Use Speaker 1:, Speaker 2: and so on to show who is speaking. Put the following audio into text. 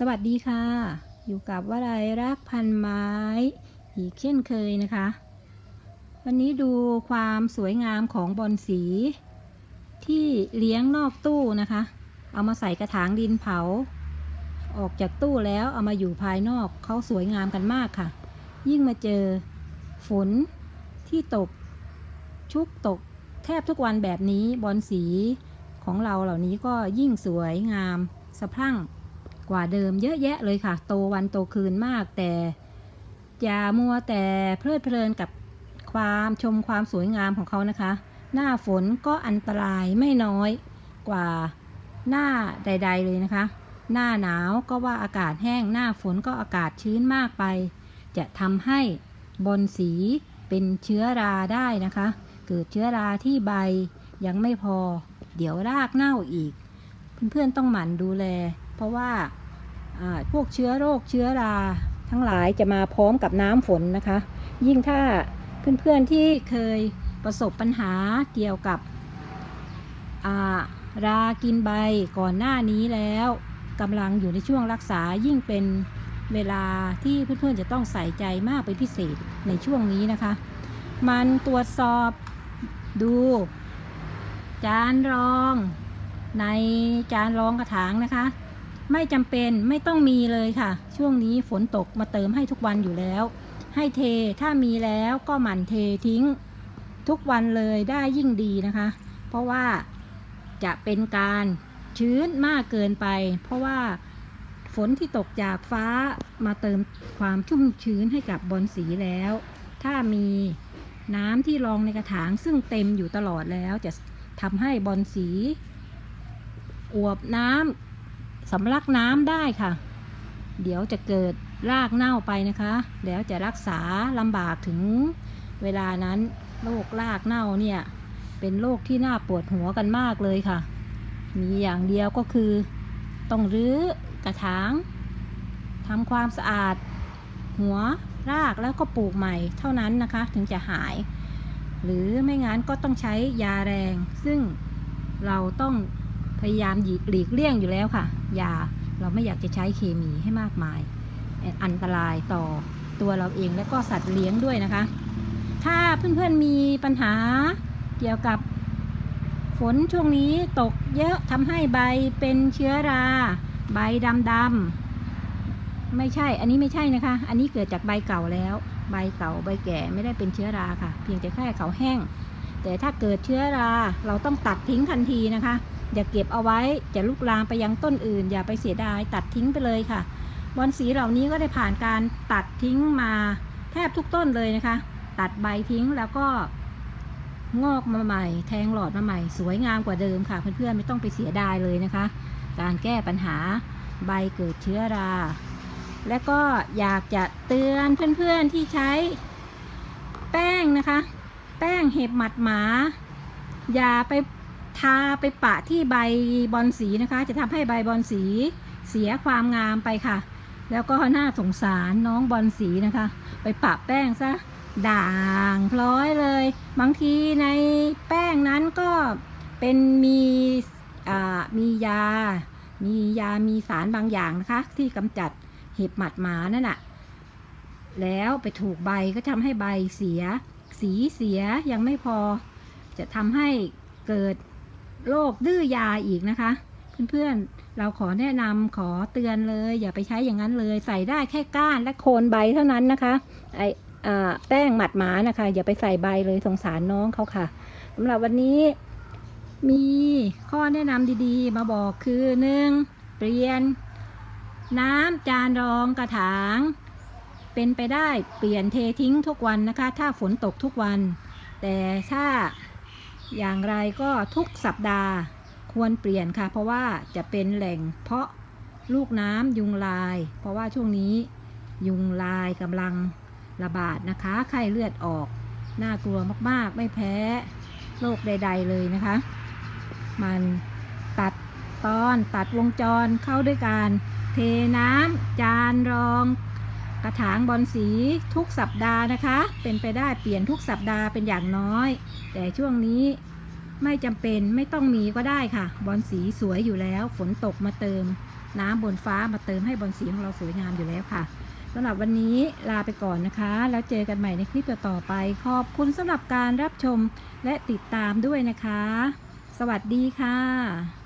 Speaker 1: สวัสดีค่ะ อยู่กับวลัยรักพันไม้ อีกเช่นเคยนะคะ วันนี้ดูความสวยงามของบอนสี ที่เลี้ยงนอกตู้นะคะ เอามาใส่กระถางดินเผา ออกจากตู้แล้วเอามาอยู่ภายนอกเขาสวยงามกันมากค่ะ ยิ่งมาเจอฝนที่ตก ชุกตก แทบทุกวันแบบนี้บอนสีของเราเหล่านี้ก็ยิ่งสวยงามสะพรั่ง กว่าเดิมเยอะแยะเลยค่ะ โตวันโตคืนมาก แต่อย่ามัวแต่เพลิดเพลินกับความชมความสวยงามของเขานะคะ หน้าฝนก็อันตรายไม่น้อยกว่าหน้าใด ๆ เลยนะคะ หน้าหนาวก็ว่าอากาศแห้ง หน้าฝนก็อากาศชื้นมากไป จะทำให้บนสีเป็นเชื้อราได้นะคะ เกิดเชื้อราที่ใบยังไม่พอ เดี๋ยวรากเน่าอีก เพื่อนๆต้องหมั่นดูแล เพราะว่าพวกเชื้อโรคเชื้อราทั้งหลายจะมาพร้อมกับน้ำฝนนะคะ ยิ่งถ้าเพื่อนๆที่เคยประสบปัญหาเกี่ยวกับรากินใบก่อนหน้านี้แล้วกำลังอยู่ในช่วงรักษายิ่งเป็นเวลาที่เพื่อนๆจะต้องใส่ใจมากเป็นพิเศษในช่วงนี้นะคะ มันตรวจสอบดู จานรองในจานรองกระถางนะคะ ไม่จำเป็นไม่ต้องมีเลยค่ะ ช่วงนี้ฝนตกมาเติมให้ทุกวันอยู่แล้ว ให้เทถ้ามีแล้วก็หมั่นเททิ้งทุกวันเลยได้ยิ่งดีนะคะ เพราะว่าจะเป็นการชื้นมากเกินไป เพราะว่าฝนที่ตกจากฟ้ามาเติมความชุ่มชื้นให้กับบอนสีแล้ว ถ้ามีน้ำที่รองในกระถางซึ่งเต็มอยู่ตลอดแล้วจะทำให้บอนสี อวบน้ำ สำลักน้ำได้ค่ะ เดี๋ยวจะเกิดรากเน่าไปนะคะ แล้วจะรักษาลำบากถึงเวลานั้นโรครากเน่าเนี่ยเป็นโรคที่น่าปวดหัวกันมากเลยค่ะ มีอย่างเดียวก็คือ ต้องรื้อกระถางทำความสะอาด หัวรากแล้วก็ปลูกใหม่เท่านั้นนะคะ ถึงจะหาย หรือไม่งั้นก็ต้องใช้ยาแรง ซึ่งเราต้อง พยายามหลีกเลี่ยงอยู่แล้วค่ะ ยาเราไม่อยากจะใช้เคมีให้มากมาย อันตรายต่อตัวเราเองและก็สัตว์เลี้ยงด้วยนะคะ ถ้าเพื่อนๆมีปัญหาเกี่ยวกับฝนช่วงนี้ตกเยอะทำให้ใบเป็นเชื้อรา ใบดำๆไม่ใช่ อันนี้ไม่ใช่นะคะ อันนี้เกิดจากใบเก่าแล้ว ใบเก่าใบแก่ไม่ได้เป็นเชื้อราค่ะ เพียงแต่แค่เขาแห้ง แต่ถ้าเกิดเชื้อราเราต้องตัดทิ้งทันทีนะคะ อย่าเก็บเอาไว้จะลุกลามไปยังต้นอื่น อย่าไปเสียดายตัดทิ้งไปเลยค่ะ บอนสีเหล่านี้ก็ได้ผ่านการตัดทิ้งมาแทบทุกต้นเลยนะคะ ตัดใบทิ้งแล้วก็งอกมาใหม่ แทงหลอดมาใหม่ สวยงามกว่าเดิมค่ะเพื่อนๆไม่ต้องไปเสียดายเลยนะคะ การแก้ปัญหาใบเกิดเชื้อรา และก็อยากจะเตือนเพื่อนๆที่ใช้แป้งนะคะ แป้งเห็บหมัดหมา อย่าไปทาไปปะที่ใบบอนสีนะคะ จะทำให้ใบบอนสีเสียความงามไปค่ะ แล้วก็น่าสงสารน้องบอนสีนะคะ ไปปะแป้งซะด่างพร้อยเลย บางทีในแป้งนั้นก็เป็นมีอ่ามียา มียามีสารบางอย่างนะคะ ที่กำจัดเห็บหมัดหมานั่นน่ะแล้วไปถูกใบก็ทำให้ใบเสีย สีเสียยังไม่พอ จะทำให้เกิดโรคดื้อยาอีกนะคะ เพื่อนๆเราขอแนะนำขอเตือนเลย อย่าไปใช้อย่างนั้นเลยใส่ได้แค่ก้านและโคนใบเท่านั้นนะคะไออ่าแป้งหมัดหมานะคะ อย่าไปใส่ใบเลยสงสารน้องเขาค่ะสำหรับวันนี้มีข้อแนะนำดีๆ มาบอกคือหนึ่งเปลี่ยนน้ำจานรองกระถาง เป็นไปได้เปลี่ยนเททิ้งทุกวันนะคะ ถ้าฝนตกทุกวัน แต่ถ้าอย่างไรก็ทุกสัปดาห์ควรเปลี่ยนค่ะ เพราะว่าจะเป็นแหล่งเพาะลูกน้ำยุงลาย เพราะว่าช่วงนี้ยุงลายกำลังระบาดนะคะ ไข้เลือดออก น่ากลัวมากๆ ไม่แพ้โรคใด ๆ เลยนะคะ มันตัดตอนตัดวงจรเข้าด้วยการเทน้ำจานรอง กระถางบอลสีทุกสัปดาห์นะคะ เป็นไปได้เปลี่ยนทุกสัปดาห์เป็นอย่างน้อย แต่ช่วงนี้ไม่จำเป็นไม่ต้องมีก็ได้ค่ะ บอลสีสวยอยู่แล้ว ฝนตกมาเติม น้ำบนฟ้ามาเติมให้บอลสีของเราสวยงามอยู่แล้วค่ะสำหรับวันนี้ลาไปก่อนนะคะ แล้วเจอกันใหม่ในคลิปต่อไป ขอบคุณสำหรับการรับชมและติดตามด้วยนะคะ สวัสดีค่ะ